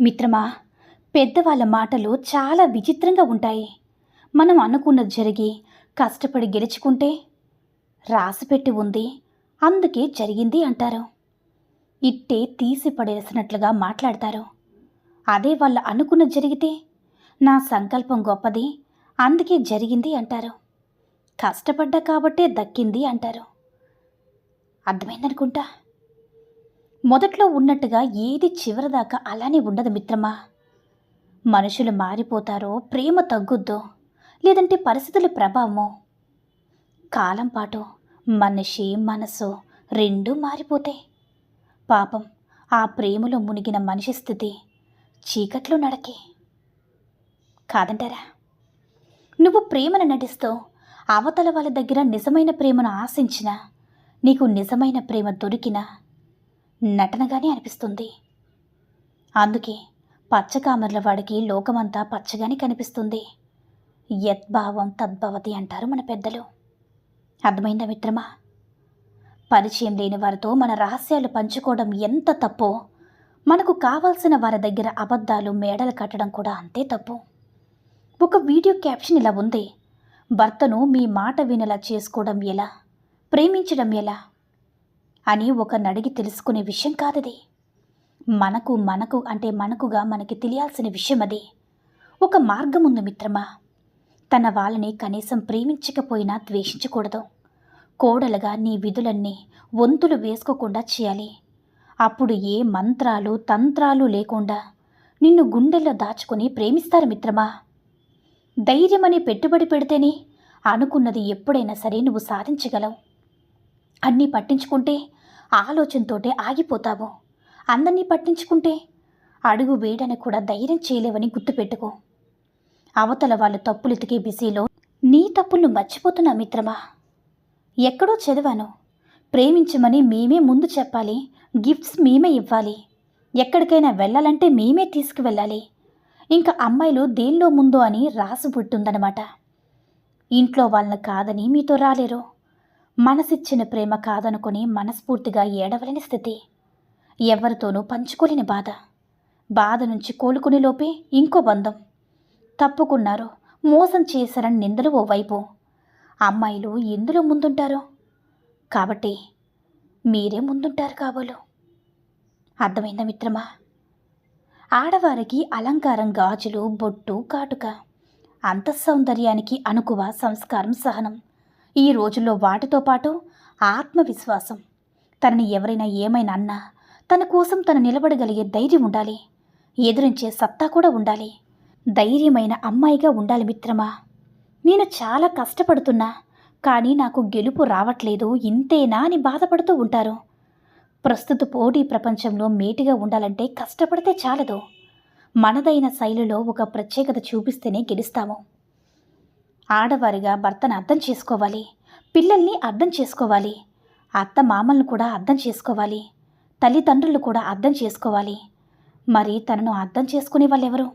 మిత్రమా పెద్దవాళ్ళ మాటలు చాలా విచిత్రంగా ఉంటాయి. మనం అనుకున్నది జరిగి కష్టపడి గెలుచుకుంటే రాసిపెట్టి ఉంది. అందుకే జరిగింది అంటారు. ఇట్టే తీసి పడేసినట్లుగా మాట్లాడతారు. అదే వాళ్ళ అనుకున్నది జరిగితే నా సంకల్పం గొప్పది అందుకే జరిగింది అంటారు. కష్టపడ్డా కాబట్టే దక్కింది అంటారు. అర్థమైందనుకుంటా? మొదట్లో ఉన్నట్టుగా ఏది చివరిదాకా అలానే ఉండదు మిత్రమా? మనుషులు మారిపోతారో ప్రేమ తగ్గుద్దో లేదంటే పరిస్థితుల ప్రభావమో? కాలం పాటు మనిషి మనసు రెండూ మారిపోతాయి పాపం ఆ ప్రేమలో మునిగిన మనిషి స్థితి చీకట్లో నడకే. కాదంటారా? నువ్వు ప్రేమను నటిస్తూ అవతల వాళ్ళ దగ్గర నిజమైన ప్రేమను ఆశించినా నీకు నిజమైన ప్రేమ దొరికినా నటనగానే అనిపిస్తుంది. అందుకే పచ్చకామర్ల వాడికి లోకమంతా పచ్చగానే కనిపిస్తుంది. యద్భావం తద్భవతి అంటారు మన పెద్దలు. అర్థమైందా మిత్రమా? పరిచయం లేని వారితో మన రహస్యాలు పంచుకోవడం ఎంత తప్పో మనకు కావాల్సిన వారి దగ్గర అబద్ధాలు మేడలు కట్టడం కూడా అంతే తప్పు. ఒక వీడియో క్యాప్షన్ ఇలా ఉంది. భర్తను మీ మాట వినలా చేసుకోవడం ఎలా? ప్రేమించడం ఎలా? అని ఒక నడిగి తెలుసుకునే విషయం కాదది. మనకు మనకు అంటే మనకుగా మనకి తెలియాల్సిన విషయం అది. ఒక మార్గం ఉంది మిత్రమా. తన వాళ్ళని కనీసం ప్రేమించకపోయినా ద్వేషించకూడదు. కోడలుగా నీ విధులన్నీ వంతులు వేసుకోకుండా చేయాలి. అప్పుడు ఏ మంత్రాలు తంత్రాలు లేకుండా నిన్ను గుండెల్లో దాచుకొని ప్రేమిస్తారు మిత్రమా. ధైర్యమనే పెట్టుబడి పెడితేనే అనుకున్నది ఎప్పుడైనా సరే నువ్వు సాధించగలవు. అన్నీ పట్టించుకుంటే ఆలోచనతోటే ఆగిపోతావు. అందరినీ పట్టించుకుంటే అడుగు వేయడానికి కూడా ధైర్యం చేయలేవని గుర్తుపెట్టుకో. అవతల వాళ్ళ తప్పులెతికే బిజీలో నీ తప్పులను మర్చిపోతున్నా మిత్రమా? ఎక్కడో చదివాను. ప్రేమించమని మేమే ముందు చెప్పాలి. గిఫ్ట్స్ మేమే ఇవ్వాలి. ఎక్కడికైనా వెళ్ళాలంటే మేమే తీసుకువెళ్ళాలి. ఇంకా అమ్మాయిలు దేనిలో ముందో అని రాసి పుట్టుందనమాట. ఇంట్లో వాళ్ళని కాదని మీతో రాలేరు. మనసిచ్చిన ప్రేమ కాదనుకొని మనస్ఫూర్తిగా ఏడవలేని స్థితి. ఎవరితోనూ పంచుకోలేని బాధ. బాధ నుంచి కోలుకునే లోపే ఇంకో బంధం. తప్పుకున్నారు మోసం చేశారని నిందలు ఓవైపు. అమ్మాయిలు ఎందులో ముందుంటారు? కాబట్టి మీరే ముందుంటారు కాబోలు. అర్థమైందా మిత్రమా? ఆడవారికి అలంకారం గాజులు బొట్టు కాటుక. అంతఃసౌందర్యానికి అనుకువ సంస్కారం సహనం. ఈ రోజుల్లో వాటితో పాటు ఆత్మవిశ్వాసం. తనని ఎవరైనా ఏమైనా అన్నా తన కోసం తను నిలబడగలిగే ధైర్యం ఉండాలి. ఎదురించే సత్తా కూడా ఉండాలి. ధైర్యమైన అమ్మాయిగా ఉండాలి మిత్రమా? నేను చాలా కష్టపడుతున్నా కానీ నాకు గెలుపు రావట్లేదు. ఇంతేనా అని బాధపడుతూ ఉంటారు. ప్రస్తుత పోటీ ప్రపంచంలో మేటిగా ఉండాలంటే కష్టపడితే చాలదు. మనదైన శైలిలో ఒక ప్రత్యేకత చూపిస్తేనే గెలుస్తాము. ఆడవారిగా భర్తను అర్థం చేసుకోవాలి పిల్లల్ని అర్థం చేసుకోవాలి అత్త మామల్ని కూడా అర్థం చేసుకోవాలి తల్లిదండ్రులు కూడా అర్థం చేసుకోవాలి. మరి తనను అర్థం చేసుకునే వాళ్ళెవరు?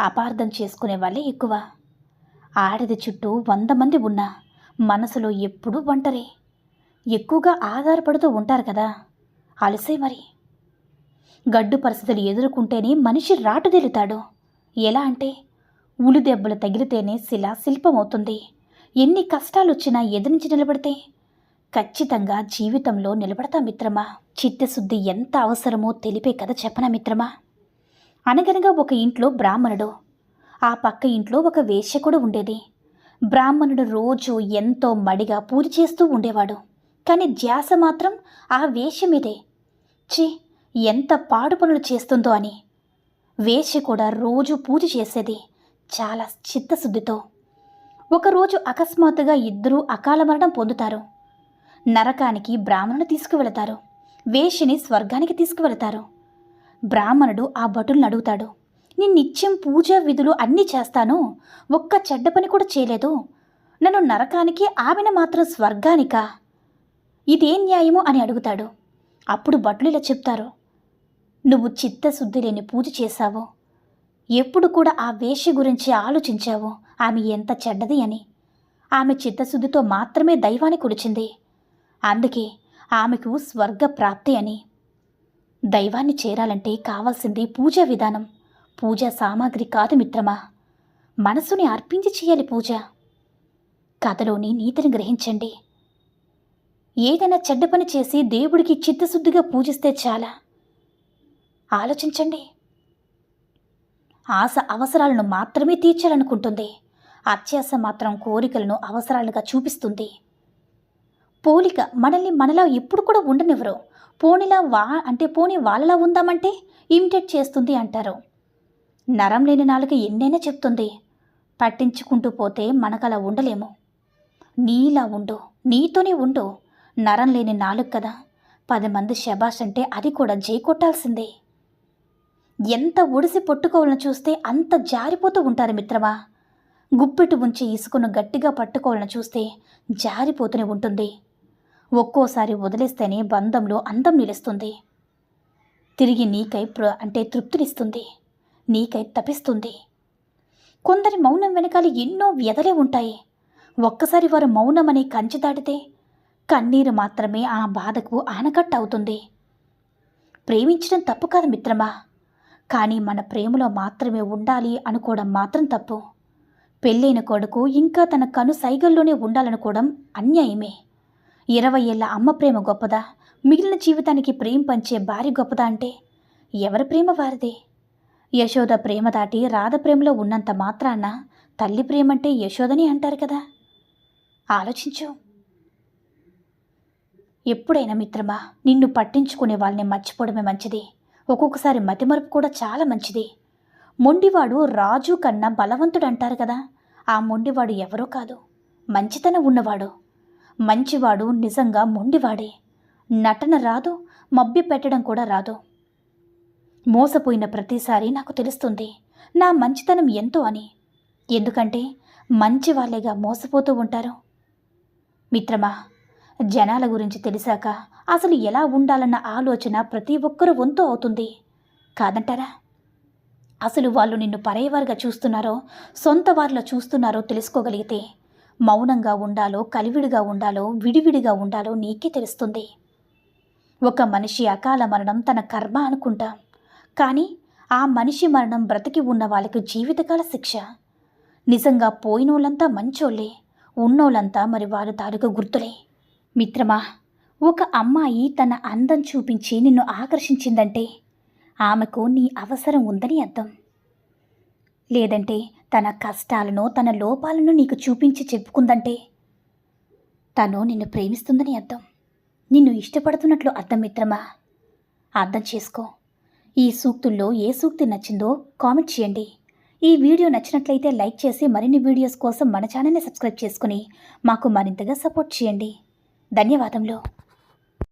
అపార్థం చేసుకునే వాళ్ళే ఎక్కువ. ఆడది చుట్టూ వంద మంది ఉన్నా మనసులో ఎప్పుడూ ఒంటరి. ఎక్కువగా ఆధారపడుతూ ఉంటారు కదా. అలసే మరి. గడ్డు పరిస్థితులు ఎదుర్కొంటేనే మనిషి రాటుదేలుతాడు ఎలా అంటే ఉలి దెబ్బలు తగిలితేనే శిల శిల్పమవుతుంది. ఎన్ని కష్టాలు వచ్చినా ఎదురించి నిలబడితే? ఖచ్చితంగా జీవితంలో నిలబడతా మిత్రమా? చిత్తశుద్ధి ఎంత అవసరమో తెలిపే కథ చెప్పనా మిత్రమా? అనగనగా ఒక ఇంట్లో బ్రాహ్మణుడు. ఆ పక్క ఇంట్లో ఒక వేశ్య కూడా ఉండేది. బ్రాహ్మణుడు రోజు ఎంతో మడిగా పూజ చేస్తూ ఉండేవాడు. కానీ ధ్యాస మాత్రం ఆ వేశ్య మీదే. ఛీ ఎంత పాడు పనులు చేస్తుందో అని. వేశ్య కూడా రోజు పూజ చేసేది. చాలా చిత్తశుద్ధితో. ఒకరోజు అకస్మాత్తుగా ఇద్దరూ అకాల మరణం పొందుతారు. నరకానికి బ్రాహ్మణుడు తీసుకువెళతారు. వేషిని స్వర్గానికి తీసుకువెళతారు. బ్రాహ్మణుడు ఆ భటులను అడుగుతాడు నేను నిత్యం పూజా విధులు అన్నీ చేస్తాను. ఒక్క చెడ్డ పని కూడా చేయలేదు. నన్ను నరకానికి ఆమెను మాత్రం స్వర్గానికా. ఇదేం న్యాయము అని అడుగుతాడు. అప్పుడు భటులు ఇలా చెప్తారు నువ్వు చిత్తశుద్ధి లేని పూజ చేశావో. ఎప్పుడు కూడా ఆ వేషి గురించి ఆలోచించావో? ఆమె ఎంత చెడ్డది అని. ఆమె చిత్తశుద్ధితో మాత్రమే దైవాన్ని కొలిచింది అందుకే ఆమెకు స్వర్గ ప్రాప్తి అని. దైవాన్ని చేరాలంటే కావాల్సింది పూజా విధానం. పూజా సామాగ్రి కాదు మిత్రమా. మనసుని అర్పించి చేయాలి పూజ. కథలోని నీతిని గ్రహించండి. ఏదైనా చెడ్డ పని చేసి దేవుడికి చిత్తశుద్ధిగా పూజిస్తే చాలా. ఆలోచించండి. ఆశ అవసరాలను మాత్రమే తీర్చాలనుకుంటుంది. అత్యాశ మాత్రం కోరికలను అవసరాలుగా చూపిస్తుంది. పోలిక మనల్ని మనలా ఎప్పుడు కూడా ఉండనివ్వరు. పోనిలా వా అంటే పోని వాళ్ళలా ఉందామంటే ఇమిటేట్ చేస్తుంది అంటారు. నరం లేని నాలుక ఎన్నైనా చెప్తుంది. పట్టించుకుంటూ పోతే మనకలా ఉండలేము. నీలా ఉండు నీతోనే ఉండు. నరం లేని నాలుగు కదా. పది మంది శబాష్ అంటే అది కూడా జై కొట్టాల్సిందే. ఎంత ఒడిసి పట్టుకోవాలని చూస్తే అంత జారిపోతూ ఉంటారు మిత్రమా. గుప్పెట్టు ఉంచి ఇసుకను గట్టిగా పట్టుకోవాలని చూస్తే జారిపోతూనే ఉంటుంది. ఒక్కోసారి వదిలేస్తేనే బంధంలో అందం నిలుస్తుంది. తిరిగి నీకై ప్ర అంటే తృప్తినిస్తుంది. నీకై తపిస్తుంది. కొందరి మౌనం వెనకాల ఎన్నో వ్యధలే ఉంటాయి. ఒక్కసారి వారు మౌనం అనే కంచె దాటితే కన్నీరు మాత్రమే ఆ బాధకు ఆనకట్ట అవుతుంది. ప్రేమించడం తప్పు కాదు మిత్రమా. కానీ మన ప్రేమలో మాత్రమే ఉండాలి అనుకోవడం మాత్రం తప్పు. పెళ్ళైన కొడుకు ఇంకా తన కను సైగల్లోనే ఉండాలనుకోవడం అన్యాయమే. ఇరవై ఏళ్ళ అమ్మ ప్రేమ గొప్పదా? మిగిలిన జీవితానికి ప్రేమ పంచే భార్య గొప్పదా అంటే? ఎవరి ప్రేమ వారిదే? యశోద ప్రేమ దాటి రాధ ప్రేమలో ఉన్నంత మాత్రాన తల్లి ప్రేమంటే యశోదని అంటారు కదా? ఆలోచించు. ఎప్పుడైనా మిత్రమా నిన్ను పట్టించుకునే వాళ్ళని మర్చిపోవడమే మంచిది. ఒక్కొక్కసారి మతిమరుపు కూడా చాలా మంచిది. మొండివాడు రాజు కన్నా బలవంతుడు అంటారు కదా ఆ మొండివాడు ఎవరో కాదు మంచితనం ఉన్నవాడు. మంచివాడు నిజంగా మొండివాడే. నటన రాదు మబ్బి పెట్టడం కూడా రాదు. మోసపోయిన ప్రతిసారి నాకు తెలుస్తుంది నా మంచితనం ఎంతో అని. ఎందుకంటే మంచి వాళ్ళేగా మోసపోతూ ఉంటారు. మిత్రమా జనాల గురించి తెలిసాక అసలు ఎలా ఉండాలన్న ఆలోచన ప్రతి ఒక్కరూ వంతు అవుతుంది. కాదంటారా? అసలు వాళ్ళు నిన్ను పరేవారుగా చూస్తున్నారో సొంత వారిలో చూస్తున్నారో తెలుసుకోగలిగితే మౌనంగా ఉండాలో కలివిడిగా ఉండాలో విడివిడిగా ఉండాలో నీకే తెలుస్తుంది. ఒక మనిషి అకాల మరణం తన కర్మ అనుకుంటాం. కానీ ఆ మనిషి మరణం బ్రతికి ఉన్న వాళ్ళకి జీవితకాల శిక్ష. నిజంగా పోయినోళ్ళంతా మంచోళ్ళే ఉన్నోళ్ళంతా మరి వారు తాలూకు గుర్తులే. మిత్రమా ఒక అమ్మాయి తన అందం చూపించి నిన్ను ఆకర్షించిందంటే ఆమెకు నీ అవసరం ఉందని అర్థం. లేదంటే తన కష్టాలను తన లోపాలను నీకు చూపించి చెప్పుకుందంటే తను నిన్ను ప్రేమిస్తుందని అర్థం. నిన్ను ఇష్టపడుతున్నట్లు అర్థం మిత్రమా. అర్థం చేసుకో. ఈ సూక్తుల్లో ఏ సూక్తి నచ్చిందో కామెంట్ చేయండి. ఈ వీడియో నచ్చినట్లయితే లైక్ చేసి మరిన్ని వీడియోస్ కోసం మన ఛానల్ని సబ్స్క్రైబ్ చేసుకుని మాకు మరింతగా సపోర్ట్ చేయండి. ధన్యవాదములు.